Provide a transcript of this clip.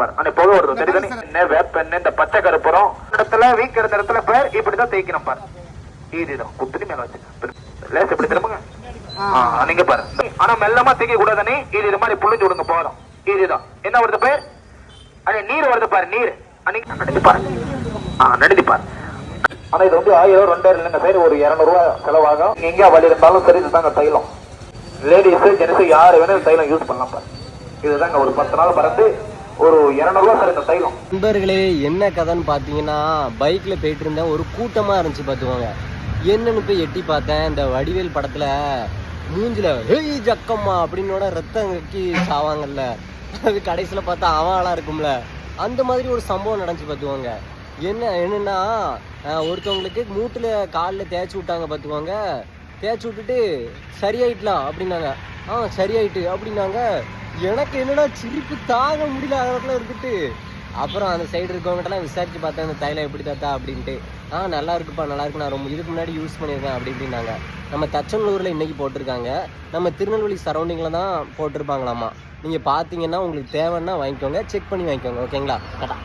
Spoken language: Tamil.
பாரு. அன்னை புகை வருது. தெரியுது என்ன வேப்பெண்ணெய் இந்த பச்சை கருப்புறம் இடத்துல வீக் இருந்த இடத்துல பேர் இப்படிதான் தேய்க்கணும் பாரு. இதுதான் குத்துனி மேல வச்சு லேஸ் எப்படி திரும்புங்க? நீங்க பாரு. ஆனா மெல்லமா தேய்க்க கூடாதுனே இது இது மாதிரி புளிஞ்சு விடுங்க போதும். இதுதான் என்ன வருது பேர்? அண்ணே நீர் வருது பாரு நீர். அன்னைக்கு நடந்து பாரு ஆ நடந்து பாரு ஆனா இது வந்து ஆயிரம் ரெண்டாயிரம் இல்லைங்க சார். ஒரு இரநூறுவா செலவாகும். நீங்க எங்கேயா வழி இருந்தாலும் சரி இதுதாங்க தைலம். லேடிஸ் ஜென்ஸ் யாரு இந்த தைலம் யூஸ் பண்ணலாம் பாரு. இதுதாங்க ஒரு பத்து நாள் பறந்து ஒரு இரநூறுவா சார் இந்த தைலம். நண்பர்களே என்ன கதைன்னு பார்த்தீங்கன்னா பைக்கில் போயிட்டு இருந்தேன் ஒரு கூட்டமாக இருந்துச்சு பார்த்துக்கோங்க. என்னன்னு போய் எட்டி பார்த்தேன். இந்த வடிவேல் படத்தில் மூஞ்சில் ஹெய் ஜக்கம்மா அப்படின்னோட ரத்தம் கக்கி சாவாங்கல்ல. அது கடைசியில் பார்த்தா அவன் ஆளாக இருக்கும்ல. அந்த மாதிரி ஒரு சம்பவம் நடந்துச்சு பார்த்துக்கோங்க. என்ன என்னென்னா ஒருத்தவங்களுக்கு மூட்டில் காலில் தேய்ச்சி விட்டாங்க பார்த்துக்கோங்க. தேய்ச்சி விட்டுட்டு சரியாயிட்டலாம் அப்படின்னாங்க. ஆ சரியாயிட்டு அப்படின்னாங்க. எனக்கு என்னடா சிரிப்பு தாங்க முடியல அளவுக்குலாம் இருந்துட்டு. அப்புறம் அந்த சைடு இருக்கவங்ககிட்டலாம் விசாரிச்சு பார்த்தேன் அந்த தைலம் எப்படி தாத்தா அப்படின்ட்டு. ஆ நல்லா இருக்குப்பா நல்லா இருக்கு நான் ரொம்ப இதுக்கு முன்னாடி யூஸ் பண்ணியிருக்கேன் அப்படி இப்படின்னாங்க. நம்ம தச்சங்களூரில் இன்றைக்கி போட்டிருக்காங்க. நம்ம திருநெல்வேலி சரௌண்டிங்கில் தான் போட்டிருப்பாங்களாம்மா நீங்கள் பார்த்தீங்கன்னா உங்களுக்கு தேவைன்னா வாங்கிக்கோங்க செக் பண்ணி வாங்கிக்கோங்க ஓகேங்களா கட்டா